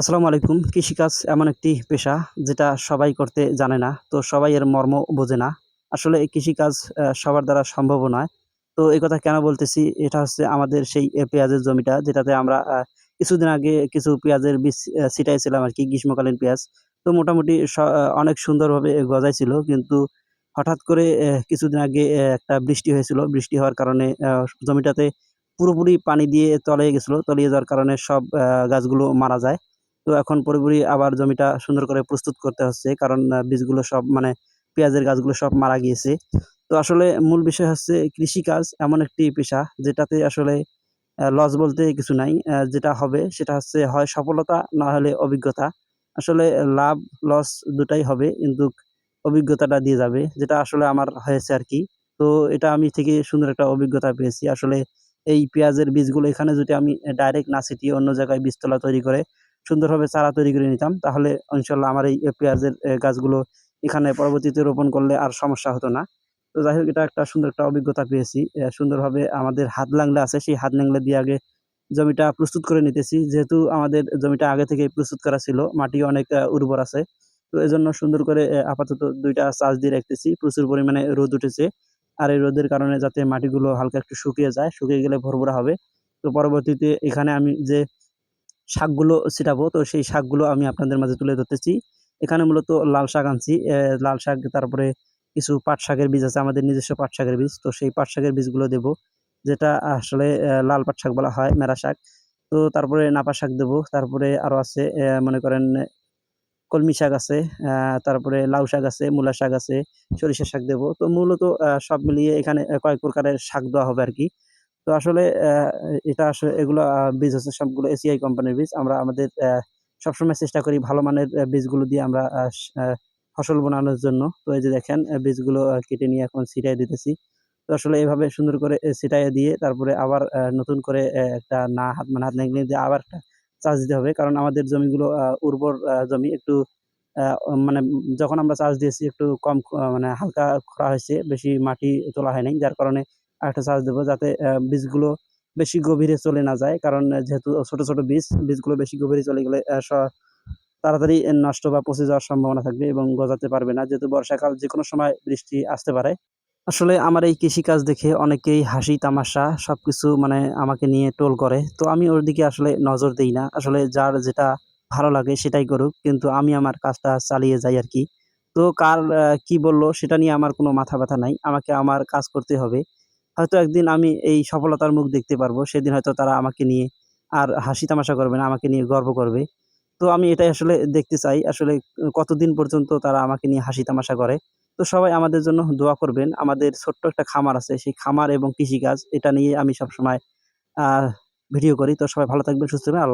আসসালামু আলাইকুম। কৃষিকাজ এমন একটি পেশা যেটা সবাই করতে জানে না, তো সবাই এর মর্ম বোঝে না। আসলে কৃষিকাজ সবার দ্বারা সম্ভব নয়। তো এই কথা কেন বলতেছি? এটা হচ্ছে আমাদের সেই পেঁয়াজের জমিটা, যেটাতে আমরা কিছুদিন আগে কিছু পেঁয়াজের বীজ ছিটাইছিলাম আর কি গ্রীষ্মকালীন পেঁয়াজ। তো মোটামুটি অনেক সুন্দরভাবে গজাইছিল, কিন্তু হঠাৎ করে কিছুদিন আগে একটা বৃষ্টি হয়েছিল। বৃষ্টি হওয়ার কারণে জমিটাতে পুরোপুরি পানি দিয়ে তলিয়ে গেছিল। তলিয়ে যাওয়ার কারণে সব গাছগুলো মারা যায়। তো এখন পুরোপুরি আবার জমিটা সুন্দর করে প্রস্তুত করতে হচ্ছে, কারণ বীজগুলো সব মানে পেঁয়াজের গাছগুলো সব মারা গিয়েছে। তো আসলে মূল বিষয় হচ্ছে কৃষিকাজ এমন একটি পেশা যেটাতে আসলে লস বলতে কিছু নাই যেটা হবে সেটা হচ্ছে হয় সফলতা, না হলে অভিজ্ঞতা। আসলে লাভ লস দুটাই হবে, কিন্তু অভিজ্ঞতাটা দিয়ে যাবে, যেটা আসলে আমার হয়েছে আর কি। তো এটা আমি থেকে সুন্দর একটা অভিজ্ঞতা পেয়েছি। আসলে এই পেঁয়াজের বীজগুলো এখানে যদি আমি ডাইরেক্ট না ছিটিয়ে অন্য জায়গায় বীজতলা তৈরি করে সুন্দরভাবে চারা তৈরি করে নিতাম, তাহলে ইনশাল্লাহ আমার এই পেঁয়াজের গাছগুলো এখানে পরবর্তীতে রোপণ করলে আর সমস্যা হতো না। তো যাই হোক, এটা একটা সুন্দর একটা অভিজ্ঞতা পেয়েছি। সুন্দরভাবে আমাদের হাত লাংলা আছে, সেই হাত লাংলা দিয়ে আগে জমিটা প্রস্তুত করে নিতেছি। যেহেতু আমাদের জমিটা আগে থেকে প্রস্তুত করা ছিল, মাটি অনেক উর্বর আছে। তো এজন্য সুন্দর করে আপাতত দুইটা চাষ দিয়ে রাখতেছি। প্রচুর পরিমাণে রোদ উঠেছে। আর এই রোদের কারণে যাতে মাটিগুলো হালকা একটু শুকিয়ে যায়, শুকিয়ে গেলে ভরভরা হবে। তো পরবর্তীতে এখানে আমি যে শাকগুলো ছিটাবো। তো সেই শাকগুলো আমি আপনাদের মাঝে তুলে ধরতেছি। এখানে মূলত লাল শাক আনছি। লাল শাক, তারপরে কিছু পাট শাকের বীজ আছে, আমাদের নিজস্ব পাট শাকের বীজ। তো সেই পাট শাকের বীজগুলো দেবো, যেটা আসলে লাল পাট শাক বলা হয়, মেরা শাক। তো তারপরে নাপা শাক দেবো। তারপরে আরও আছে মনে করেন, কলমি শাক আছে তারপরে লাউ শাক আছে, মূলা শাক আছে, সরিষা শাক দেবো। তো মূলত সব মিলিয়ে এখানে কয়েক প্রকারের শাক দেওয়া হবে আর কি। তো আসলে এটা আসলে এগুলো বীজ হচ্ছে সবগুলো এসিআই কোম্পানির বীজ। আমরা আমাদের সবসময় চেষ্টা করি ভালো মানের বীজগুলো দিয়ে আমরা ফসল বোনানোর জন্য। তো এই যে দেখেন বীজগুলো কেটে নিয়ে এখন ছিটাই দিতেছি। তো আসলে এভাবে সুন্দর করে ছিটাইয়ে দিয়ে তারপরে আবার নতুন করে একটা না হাত মানে হাত নেগড়ে দিয়ে আবার একটা চাষ দিতে হবে। কারণ আমাদের জমিগুলো উর্বর জমি একটু মানে যখন আমরা চাষ দিয়েছি একটু কম মানে হালকা খরা হয়েছে, বেশি মাটি তোলা হয় নাই। যার কারণে আরেকটা চার্জ দেবো যাতে বীজগুলো বেশি গভীরে চলে না যায়। কারণ যেহেতু ছোট ছোট বীজ, বীজগুলো বেশি গভীরে চলে গেলে তাড়াতাড়ি নষ্ট বা পচে যাওয়ার সম্ভাবনা থাকবে এবং গজাতে পারবে না। যেহেতু বর্ষাকাল যে কোনো সময় বৃষ্টি আসতে পারে। আসলে আমার এই কৃষিকাজ দেখে অনেকেই হাসি, তামাশা, সবকিছু মানে আমাকে নিয়ে টোল করে। তো আমি ওর দিকে আসলে নজর দেই না। আসলে যার যেটা ভালো লাগে সেটাই করুক। কিন্তু আমি আমার কাজটা চালিয়ে যাই আর কি। তো কার কি বলল সেটা নিয়ে আমার কোনো মাথা ব্যথা নাই। আমাকে আমার কাজ করতে হবে। হয়তো একদিন আমি এই সফলতার মুখ দেখতে পারব, সেদিন হয়তো তারা আমাকে নিয়ে আর হাসি তামাশা করবে না, আমাকে নিয়ে গর্ব করবে। তো আমি এটাই আসলে দেখতে চাই, আসলে কতদিন পর্যন্ত তারা আমাকে নিয়ে হাসি তামাশা করে। তো সবাই আমাদের জন্য দোয়া করবেন, আমাদের ছোট্ট একটা খামার আছে, সেই খামার এবং কৃষিকাজ, এটা নিয়ে আমি সবসময় ভিডিও করি। তো সবাই ভালো থাকবেন, সুস্থ থাকবেন